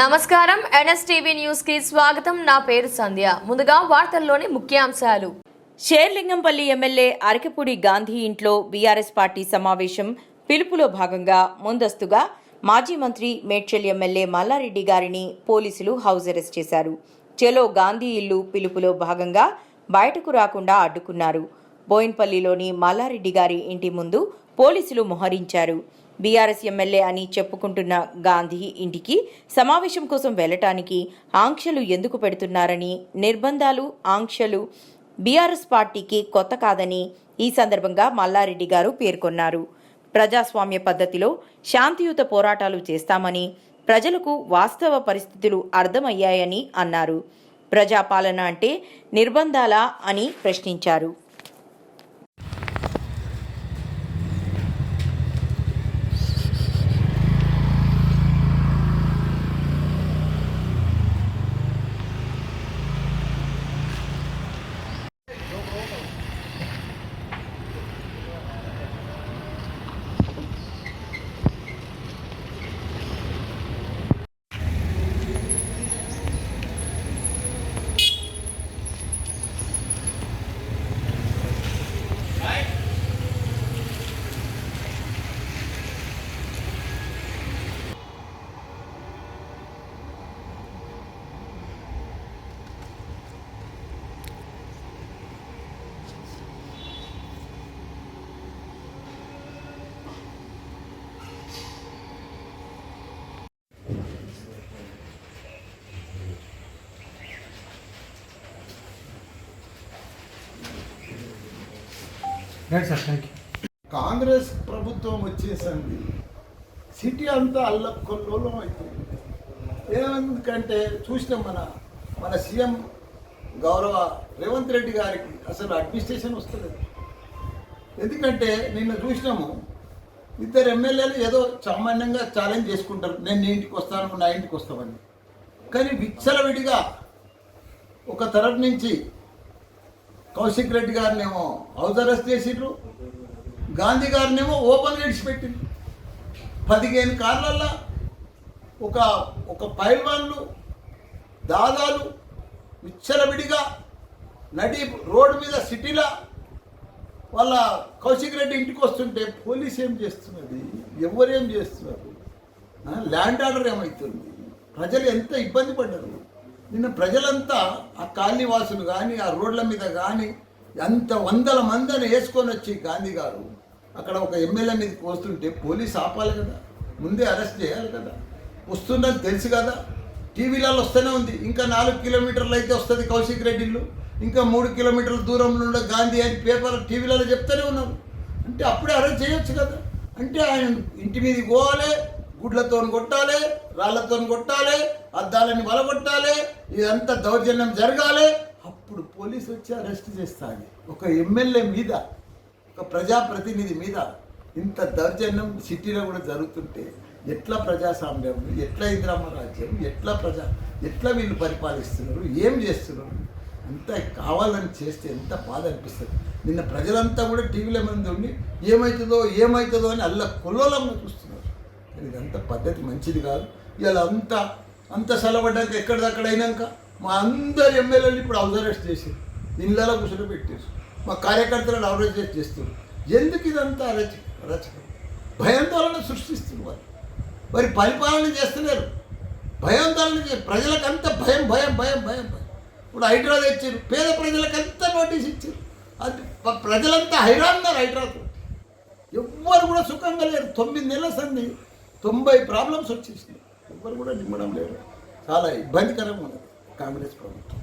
నమస్కారం. ఎన్ఎస్టీవీ న్యూస్కి స్వాగతం. నా పేరు సంధ్య. ముందుగా వార్తల్లోని ముఖ్యాంశాలు. షేర్లింగంపల్లి ఎమ్మెల్యే అరకపూడి గాంధీ ఇంట్లో బీఆర్ఎస్ పార్టీ సమావేశం పిలుపులో భాగంగా ముందస్తుగా మాజీ మంత్రి మేడ్చల్ ఎమ్మెల్యే మల్లారెడ్డి గారిని పోలీసులు హౌస్ అరెస్ట్ చేశారు. చెలో గాంధీ ఇల్లు పిలుపులో భాగంగా బయటకు రాకుండా అడ్డుకున్నారు. బోయిన్పల్లిలోని మల్లారెడ్డి గారి ఇంటి ముందు పోలీసులు మోహరించారు. బీఆర్ఎస్ ఎమ్మెల్యే అని చెప్పుకుంటున్న గాంధీ ఇంటికి సమావేశం కోసం వెళ్ళటానికి ఆంక్షలు ఎందుకు పెడుతున్నారని నిర్బంధాలు ఆంక్షలు బీఆర్ఎస్ పార్టీకి కొత్త కాదని ఈ సందర్భంగా మల్లారెడ్డి గారు పేర్కొన్నారు. ప్రజాస్వామ్య పద్ధతిలో శాంతియుత పోరాటాలు చేస్తామని ప్రజలకు వాస్తవ పరిస్థితులు అర్థమయ్యాయని అన్నారు. ప్రజాపాలన అంటే నిర్బంధాలా అని ప్రశ్నించారు. Right sir thank you Congress ప్రభుత్వం వచ్చేసింది సిటీ అంతా అల్లకొల్లోలం అవుతుంది ఎందుకంటే చూసినాం మన మన సీఎం గౌరవ రేవంత్ రెడ్డి గారికి అసలు అడ్మినిస్ట్రేషన్ వస్తుంది ఎందుకంటే నిన్న చూసినాము ఇద్దరు ఎమ్మెల్యేలు ఏదో సామాన్యంగా ఛాలెంజ్ చేసుకుంటారు. నేను నీ ఇంటికి వస్తాను నా ఇంటికి వస్తామని కానీ విచ్చలవిడిగా ఒక తరపు నుంచి కౌశిక్ రెడ్డి గారినేమో హౌస్ అరెస్ట్ చేసిండ్రు. గాంధీ గారినేమో ఓపెన్ విడిచిపెట్టిండ్రు పదిహేను కార్లల్లో ఒక ఒక పైల్వాన్లు దాదాలు విచ్చలవిడిగా నడి రోడ్డు మీద సిటీలో వాళ్ళ కౌశిక్ రెడ్డి ఇంటికి వస్తుంటే పోలీస్ ఏం చేస్తున్నది? ఎవరేం చేస్తున్నారు? ల్యాండ్ ఆర్డర్ ఏమవుతుంది ప్రజలు ఎంత ఇబ్బంది పడ్డారు? నిన్న ప్రజలంతా ఆ కాలనీవాసులు కానీ ఆ రోడ్ల మీద కానీ ఎంత వందల మందిని వేసుకొని వచ్చి గాంధీ గారు అక్కడ ఒక ఎమ్మెల్యే మీదకి వస్తుంటే పోలీస్ ఆపాలి కదా ముందే అరెస్ట్ చేయాలి కదా వస్తున్నది తెలుసు కదా టీవీలలో వస్తూనే ఉంది. ఇంకా నాలుగు కిలోమీటర్లు అయితే వస్తుంది కౌశిక్ రెడ్డి ఇల్లు. ఇంకా మూడు కిలోమీటర్ల దూరంలో ఉన్న గాంధీ అని పేపర్ టీవీలలో చెప్తూనే ఉన్నారు. అంటే అప్పుడే అరెస్ట్ చేయొచ్చు కదా. అంటే ఆయన ఇంటి మీదకి పోవాలి గుడ్లతో కొట్టాలి రాళ్ళతో కొట్టాలి అద్దాలని బలగొట్టాలి ఇదంతా దౌర్జన్యం జరగాలి. అప్పుడు పోలీసు వచ్చి అరెస్ట్ చేస్తాడు. ఒక ఎమ్మెల్యే మీద ఒక ప్రజాప్రతినిధి మీద ఇంత దౌర్జన్యం సిటీలో కూడా జరుగుతుంటే ఎట్లా ప్రజాస్వామ్యం ఎట్లా ఇంద్రామ రాజ్యం ఎట్లా ప్రజా ఎట్లా వీళ్ళు పరిపాలిస్తున్నారు ఏం చేస్తున్నారు? అంత కావాలని చేస్తే ఎంత బాధ అనిపిస్తుంది. నిన్న ప్రజలంతా కూడా టీవీల మంది ఉండి ఏమవుతుందో ఏమవుతుందో అని అల్ల కుల్లోలంగా చూస్తున్నారు. ఇదంతా పద్ధతి మంచిది కాదు. ఇలా అంతా అంత సలబడ్డాక ఎక్కడిదక్కడ అయినాక మా అందరు ఎమ్మెల్యేలు ఇప్పుడు హౌస్ చేసి ఇళ్ళలో కూర్చొని పెట్టేసి మా కార్యకర్తలను అరెస్ట్ చేస్తున్నారు ఎందుకు ఇదంతా రచ రచ భయాందోళన సృష్టిస్తున్నారు వారు మరి పరిపాలన చేస్తున్నారు భయాందోళన చే అంత భయం భయం భయం భయం భయం. ఇప్పుడు హైడ్రా తెచ్చారు పేద ప్రజలకంతా నోటీస్ ఇచ్చారు. అది ప్రజలంతా హైరాన్నారు హైడ్రాతో ఎవ్వరు కూడా సుఖంగా లేరు. తొమ్మిది నెలల సంది తొంభై ప్రాబ్లమ్స్ వచ్చేసినాయి. ఒక్కరు కూడా నిమ్మడం లేదు. చాలా ఇబ్బందికరంగా ఉన్నది కాంగ్రెస్ ప్రభుత్వం.